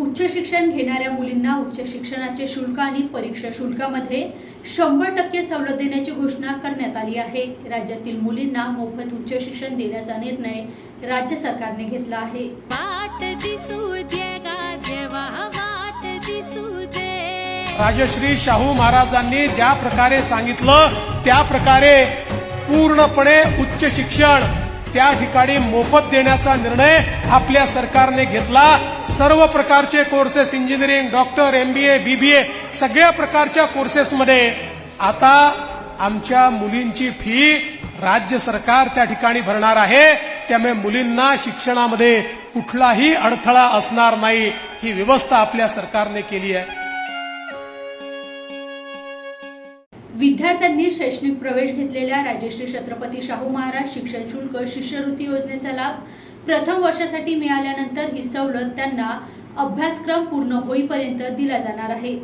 उच्च शिक्षण घेणाऱ्या मुलींना उच्च शिक्षणाचे शुल्क आणि परीक्षा शुल्कामध्ये शंभर टक्के सवलत देण्याची घोषणा करण्यात आली आहे. राज्यातील मुलींना मोफत उच्च शिक्षण देण्याचा निर्णय राज्य सरकारने घेतला आहे. वाट दिसू दे गा देवा वाट दिसू दे. राजश्री शाहू महाराजांनी ज्या प्रकारे सांगितलं त्या प्रकारे पूर्णपणे उच्च शिक्षण त्या ठिकाणी मोफत देण्याचा निर्णय आपल्या सरकारने घेतला. सर्व प्रकारचे courses engineering doctor MBA BBA सगळ्या प्रकारच्या कोर्सेसमध्ये आता आमच्या मुलींची फी राज्य सरकार त्या ठिकाणी भरणार आहे. त्यामुळे मुलींना शिक्षणामध्ये कुठलाही अडथळा असणार नाही. ही व्यवस्था आपल्या सरकारने केली आहे. विद्यार्थ्यांनी शैक्षणिक प्रवेश घेतलेल्या राजश्री छत्रपती शाहू महाराज शिक्षण शुल्क शिष्यवृत्ती योजनेचा लाभ प्रथम वर्षासाठी मिळाल्यानंतर ही सवलत त्यांना अभ्यासक्रम पूर्ण होईपर्यंत दिला जाणार आहे.